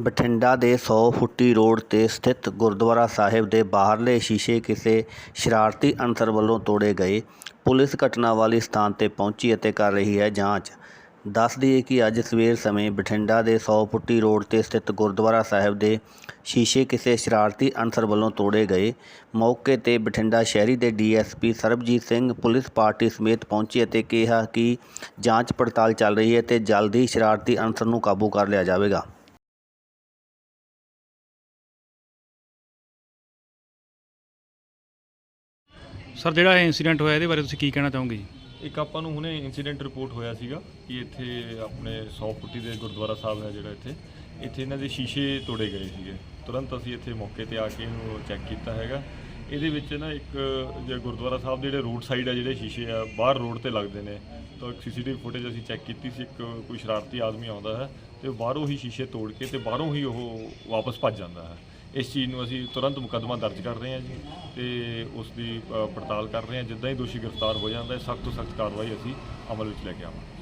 ਬਠਿੰਡਾ ਦੇ ਸੌ ਫੁੱਟੀ ਰੋਡ ਤੇ ਸਥਿਤ ਗੁਰਦੁਆਰਾ ਸਾਹਿਬ ਦੇ ਬਾਹਰਲੇ ਸ਼ੀਸ਼ੇ ਕਿਸੇ ਸ਼ਰਾਰਤੀ ਅਨਸਰ ਵੱਲੋਂ ਤੋੜੇ ਗਏ। ਪੁਲਿਸ ਘਟਨਾ ਵਾਲੀ ਸਥਾਨ ਤੇ ਪਹੁੰਚੀ ਅਤੇ ਕਰ ਰਹੀ ਹੈ ਜਾਂਚ। ਦੱਸ ਦਈਏ ਕਿ ਅੱਜ ਸਵੇਰ ਸਮੇਂ ਬਠਿੰਡਾ ਦੇ ਸੌ ਫੁੱਟੀ ਰੋਡ ਤੇ ਸਥਿਤ ਗੁਰਦੁਆਰਾ ਸਾਹਿਬ ਦੇ ਸ਼ੀਸ਼ੇ ਕਿਸੇ ਸ਼ਰਾਰਤੀ ਅਨਸਰ ਵੱਲੋਂ ਤੋੜੇ ਗਏ। ਮੌਕੇ ਤੇ ਬਠਿੰਡਾ ਸ਼ਹਿਰੀ ਦੇ DSP Sarabjit Singh, police party ਸਮੇਤ ਪਹੁੰਚੇ ਅਤੇ ਕਿਹਾ ਕਿ ਜਾਂਚ ਪੜਤਾਲ ਚੱਲ ਰਹੀ ਹੈ ਤੇ ਜਲਦੀ ਸ਼ਰਾਰਤੀ ਅਨਸਰ ਨੂੰ ਕਾਬੂ ਕਰ ਲਿਆ ਜਾਵੇਗਾ। ਸਰ, ਜਿਹੜਾ ਇਹ ਇਨਸੀਡੈਂਟ ਹੋਇਆ, ਇਹਦੇ ਬਾਰੇ ਤੁਸੀਂ ਕੀ ਕਹਿਣਾ ਚਾਹੋਗੇ ਜੀ? ਇੱਕ ਆਪਾਂ ਨੂੰ ਹੁਣੇ ਇਨਸੀਡੈਂਟ ਰਿਪੋਰਟ ਹੋਇਆ ਸੀਗਾ ਕਿ ਇੱਥੇ ਆਪਣੇ 100 ਫੁੱਟੀ ਦੇ ਗੁਰਦੁਆਰਾ ਸਾਹਿਬ ਹੈ ਜਿਹੜਾ ਇੱਥੇ ਇੱਥੇ ਇਹਨਾਂ ਦੇ ਸ਼ੀਸ਼ੇ ਤੋੜੇ ਗਏ ਸੀਗੇ। ਤੁਰੰਤ ਅਸੀਂ ਇੱਥੇ ਮੌਕੇ ਤੇ ਆ ਕੇ ਇਹਨੂੰ ਚੈੱਕ ਕੀਤਾ ਹੈਗਾ। ਇਹਦੇ ਵਿੱਚ ਨਾ ਇੱਕ ਜੇ ਗੁਰਦੁਆਰਾ ਸਾਹਿਬ ਦੇ ਜਿਹੜੇ ਰੋਡ ਸਾਈਡ ਆ, ਜਿਹੜੇ ਸ਼ੀਸ਼ੇ ਆ, ਬਾਹਰ ਰੋਡ ਤੇ ਲੱਗਦੇ ਨੇ। ਤਾਂ ਇੱਕ ਸੀਸੀਟੀਵੀ ਫੁਟੇਜ ਅਸੀਂ ਚੈੱਕ ਕੀਤੀ ਸੀ, ਇੱਕ ਕੋਈ ਸ਼ਰਾਰਤੀ ਆਦਮੀ ਆਉਂਦਾ ਹੈ ਤੇ ਬਾਹਰੋਂ ਹੀ ਸ਼ੀਸ਼ੇ ਤੋੜ ਕੇ ਤੇ ਬਾਹਰੋਂ ਹੀ ਉਹ ਵਾਪਸ ਭੱਜ ਜਾਂਦਾ ਹੈ। ਇਸ ਚੀਜ਼ ਨੂੰ ਅਸੀਂ ਤੁਰੰਤ ਮੁਕੱਦਮਾ ਦਰਜ ਕਰ ਰਹੇ ਹਾਂ ਜੀ ਤੇ ਉਸ ਦੀ ਅ, ਪੜਤਾਲ ਕਰ ਰਹੇ ਹਾਂ। ਜਿੱਦਾਂ ਹੀ ਦੋਸ਼ੀ ਗ੍ਰਿਫਤਾਰ ਹੋ ਜਾਂਦਾ ਹੈ ਸਖਤ ਤੋਂ ਸਖਤ ਕਾਰਵਾਈ ਅਸੀਂ ਅਮਲ ਵਿੱਚ ਲੈ ਕੇ ਆਵਾਂਗੇ।